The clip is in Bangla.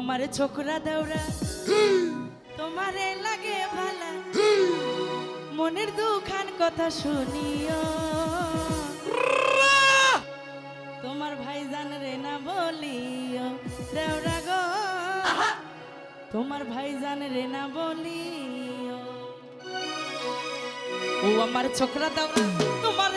আমার ছোকরা দৌড়া তোমারে লাগে ভালা। মনের দুখান কথা শুনিও। তোমার ভাই জান রে না বলিও দেওরা গো। তোমার ভাই জান রে না বলিও। ও আমার ছোকরা দৌড়া তোমার